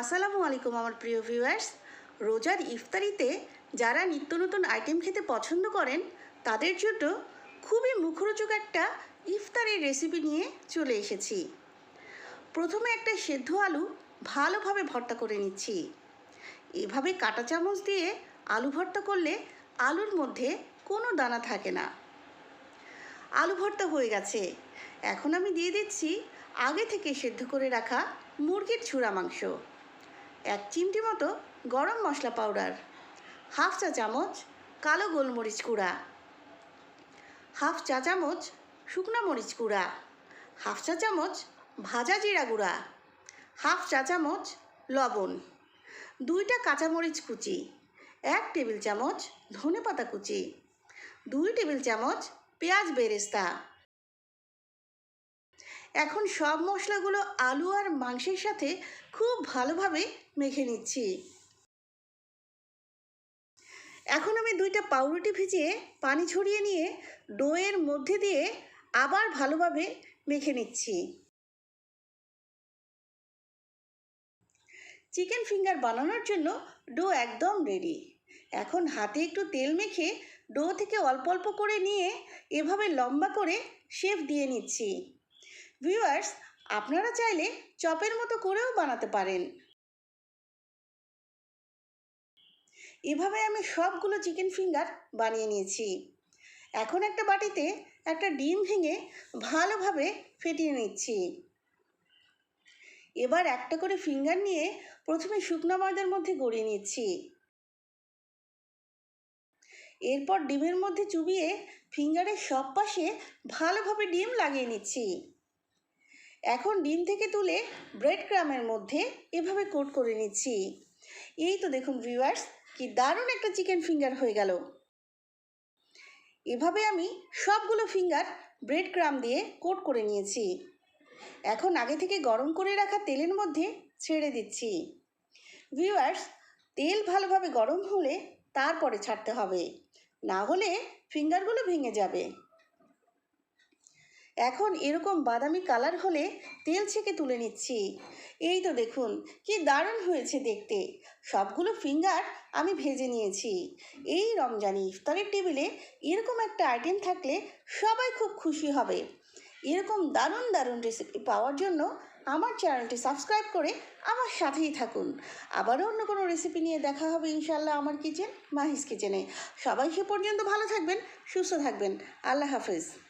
আসসালামু আলাইকুম আমার প্রিয় ভিউয়ার্স রোজার ইফতারিতে যারা নিত্য নতুন আইটেম খেতে পছন্দ করেন, তাদের জন্য খুবই মুখরোচক একটা ইফতারের রেসিপি নিয়ে চলে এসেছি। প্রথমে একটা সেদ্ধ আলু ভালোভাবে ভর্তা করে নিচ্ছি। এভাবে কাঁটা চামচ দিয়ে আলু ভর্তা করলে আলুর মধ্যে কোনো দানা থাকে না। আলু ভর্তা হয়ে গেছে। এখন আমি দিয়ে দিচ্ছি আগে থেকে সেদ্ধ করে রাখা মুরগির ছুঁড়া মাংস। এক চিমটি মতো গরম মশলা পাউডার, হাফ চা চামচ কালো গোলমরিচ গুঁড়া, হাফ চা চামচ শুকনো মরিচ গুঁড়া, হাফ চা চামচ ভাজা জিরা গুঁড়া, হাফ চা চামচ লবণ, দুইটা কাঁচামরিচ কুচি, এক টেবিল চামচ ধনে পাতা কুচি, দুই টেবিল চামচ পেঁয়াজ বেরেস্তা এখন সব মশলাগুলো আলু আর মাংসের সাথে খুব ভালোভাবে মেখে নিচ্ছি। এখন আমি দুইটা পাউরুটি ভিজিয়ে পানি ছড়িয়ে নিয়ে ডোয়ের মধ্যে দিয়ে আবার ভালোভাবে মেখে নিচ্ছি। চিকেন ফিঙ্গার বানানোর জন্য ডো একদম রেডি। এখন হাতে একটু তেল মেখে ডো থেকে অল্প অল্প করে নিয়ে এভাবে লম্বা করে শেপ দিয়ে নিচ্ছি। ভিউয়ার্স আপনারা চাইলে চপের মতো করেও বানাতে পারেন। এভাবে আমি সবগুলো চিকেন ফিঙ্গার বানিয়ে নিয়েছি। এখন একটা বাটিতে একটা ডিম ভেঙে ভালোভাবে ফেটিয়ে নিচ্ছি। এবার একটা করে ফিঙ্গার নিয়ে প্রথমে শুকনো ময়দার মধ্যে গড়িয়ে নিচ্ছি। এরপর ডিমের মধ্যে চুবিয়ে ফিঙ্গারের সব পাশে ভালোভাবে ডিম লাগিয়ে নিচ্ছি। এখন ডিম থেকে তুলে ব্রেড ক্রামের মধ্যে এভাবে কোট করে নিচ্ছি। এই তো দেখুন ভিউয়ার্স কি দারুণ একটা চিকেন ফিঙ্গার হয়ে গেল। এভাবে আমি সবগুলো ফিঙ্গার ব্রেড ক্রাম দিয়ে কোট করে নিয়েছি। এখন আগে থেকে গরম করে রাখা তেলের মধ্যে ছেড়ে দিচ্ছি। ভিউয়ার্স তেল ভালোভাবে গরম হলে তারপরে ছাড়তে হবে। না হলে ফিঙ্গারগুলো ভেঙে যাবে। এখন এরকম বাদামি কালার হলে তেল ছেঁকে তুলে নিচ্ছি। এই তো দেখুন, কি দারুণ হয়েছে দেখতে। সবগুলো ফিঙ্গার আমি ভেজে নিয়েছি। এই রমজানি ইফতারের টেবিলে এরকম একটা আইটেম থাকলে সবাই খুব খুশি হবে। এরকম দারুণ দারুণ রেসিপি পাওয়ার জন্য আমার চ্যানেলটি সাবস্ক্রাইব করে আমার সাথেই থাকুন। আবারও অন্য কোনো রেসিপি নিয়ে দেখা হবে ইনশাল্লাহ আমার কিচেন মাহিস কিচেনে সবাই সে পর্যন্ত ভালো থাকবেন, সুস্থ থাকবেন। আল্লাহ হাফেজ।